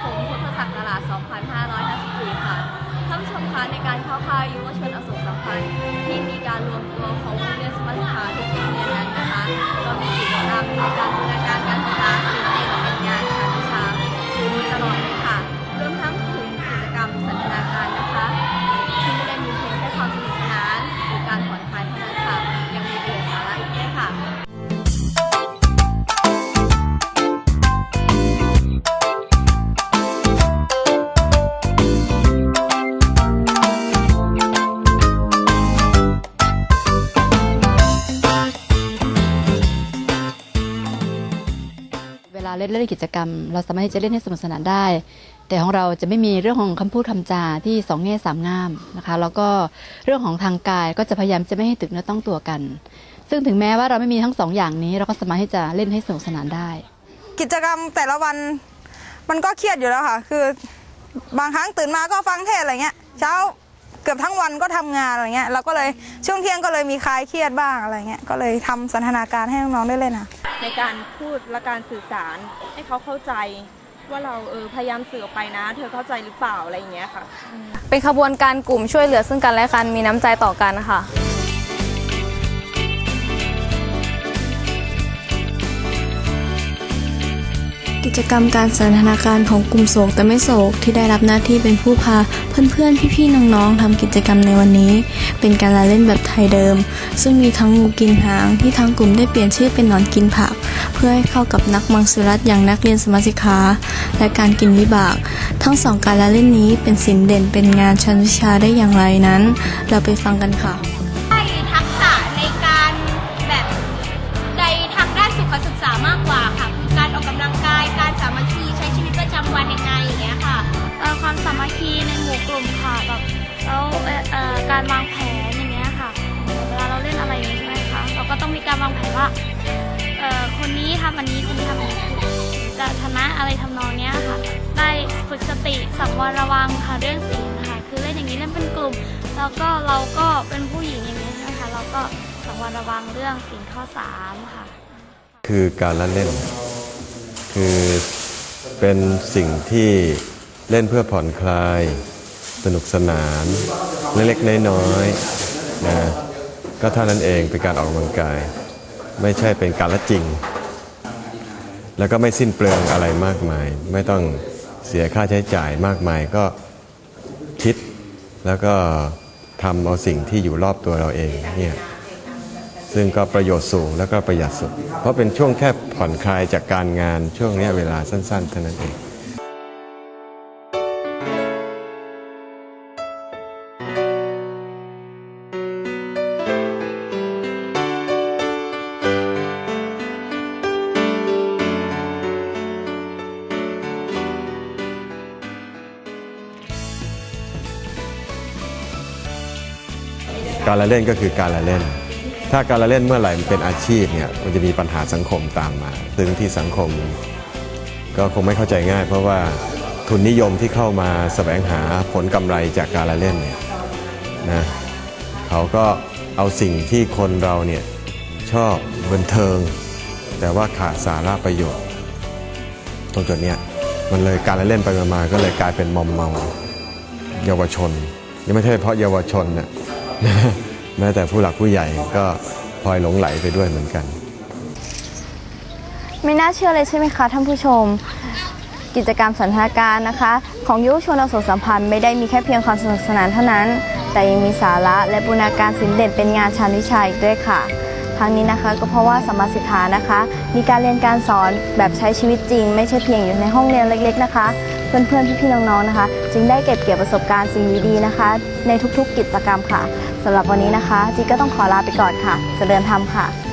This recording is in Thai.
คมพุทธศักราช 2554 ค่ะท่านชมคะในการเข้าค่ายยุวชนอโศกสัมพันธ์ที่มีการรวมตัวของโรงเรียนสมัชชาทุกปี เล่นเล่นกิจกรรม เราสามารถที่จะเล่นให้สนุกสนานได้ แต่ของเราจะไม่มีเรื่องของคำพูดคำจาที่สองแง่สามงามนะคะ แล้วก็เรื่องของทางกายก็จะพยายามจะไม่ให้ตึกเนื้อต้องตัวกัน ซึ่งถึงแม้ว่าเราไม่มีทั้งสองอย่างนี้ เราก็สามารถที่จะเล่นให้สนุกสนานได้ กิจกรรมแต่ละวันมันก็เครียดอยู่แล้วค่ะ คือบางครั้งตื่นมาก็ฟังเทศอะไรเงี้ย เช้า เกือบทั้งวันก็ทำงานอะไรเงี้ยเราก็เลยช่วงเที่ยงก็เลยมีคลายเครียดบ้างอะไรเงี้ยก็เลยทำสันทนาการให้น้องๆได้เล่นค่ะในการพูดและการสื่อสารให้เขาเข้าใจว่าเราเออพยายามสื่อออกไปนะ เธอเข้าใจหรือเปล่าอะไรอย่างเงี้ยค่ะ เป็นขบวนการกลุ่มช่วยเหลือซึ่งกันและกันมีน้ำใจต่อกันนะคะ กิจกรรมการสันทนาการของกลุ่มโศกแต่ไม่โศกที่ได้รับหน้าที่เป็นผู้พาเพื่อนๆ พี่ๆ น้องๆทำกิจกรรมในวันนี้ เป็นการละเล่นแบบไทยเดิม ซึ่งมีทั้งงูกินหางที่ทั้งกลุ่มได้เปลี่ยนชื่อเป็นหนอนกินผัก เพื่อให้เข้ากับนักมังสวิรัตอย่างนักเรียนสมาสิกาและการกินวิบาก ทั้งสองการละเล่นนี้เป็นศิลป์เด่นเป็นงานชั้นวิชาได้อย่างไรนั้น เราไปฟังกันค่ะ ชีวิตประจำวันยังไงอย่างเงี้ยค่ะเอ่อความสามัคคีในหมู่กลุ่มค่ะแบบแล้วเอ่อเอ่อการวางแผนอย่างเงี้ยค่ะเวลาเราเล่นอะไรอย่างงี้ใช่ไหมคะเราก็ต้องมีการวางแผนว่าเอ่อคนนี้ทำอันนี้คนนี้ทำอันนี้จะชนะอะไรทำนองเนี้ยค่ะ ได้ฝึกสติสังวรระวังค่ะเรื่องศีลค่ะ คือเล่นอย่างนี้เล่นเป็นกลุ่ม แล้วก็เราก็เป็นผู้หญิงอย่างนี้ใช่ไหมคะเราก็สังวรระวังเรื่องศีลข้อสามค่ะ คือการละเล่น คือ เป็นสิ่งที่เล่นเพื่อผ่อนคลาย สนุกสนาน เล็กๆน้อยๆนะก็เท่านั้นเองเป็นการออกกำลังกาย ไม่ใช่เป็นการละจริง แล้วก็ไม่สิ้นเปลืองอะไรมากมาย ไม่ต้องเสียค่าใช้จ่ายมากมายก็คิดแล้วก็ทำเอาสิ่งที่อยู่รอบตัวเราเองเนี่ย ซึ่งก็ประโยชน์สูงแล้วก็ประหยัดสุด เพราะเป็นช่วงแค่ผ่อนคลายจากการงานช่วงนี้เวลาสั้นๆเท่านั้นเองการละเล่นก็คือการละเล่น ถ้าการละเล่นเมื่อไหร่มันเป็นอาชีพเนี่ยมันจะมีปัญหาสังคมตามมาซึ่งที่สังคมก็คงไม่เข้าใจง่าย เพราะว่าทุนนิยมที่เข้ามาแสวงหาผลกำไรจากการละเล่นเนี่ยนะเขาก็เอาสิ่งที่คนเราเนี่ยชอบบันเทิง แต่ว่าขาดสาระประโยชน์ ตรงจุดเนี้ยมันเลยการละเล่นไปมาๆก็เลยกลายเป็นมอมเมา เยาวชน ยังไม่ใช่เฉพาะเยาวชนน่ะ แม้แต่ผู้หลักผู้ใหญ่ก็พลอยหลงไหลไปด้วยเหมือนกัน ไม่น่าเชื่อเลยใช่ไหมคะท่านผู้ชม กิจกรรมสันทนาการนะคะ ของยุวชนอโศกสัมพันธ์ไม่ได้มีแค่เพียงความสนุกสนานเท่านั้น แต่ยังมีสาระและบูรณาการศิลเด่นเป็นงานชาญวิชาอีกด้วยค่ะทั้งนี้นะคะก็เพราะว่าสมมาสิทธานะคะ มีการเรียนการสอนแบบใช้ชีวิตจริง ไม่ใช่เพียงอยู่ในห้องเรียนเล็ก ๆนะคะ เพื่อนๆพี่ๆน้องๆนะคะ จึงได้เก็บเกี่ยวประสบการณ์สิ่งดีๆนะคะ ในทุกๆกิจกรรมค่ะสำหรับวันนี้นะคะจีก็ต้องขอลาไปก่อนค่ะเจริญธรรมค่ะ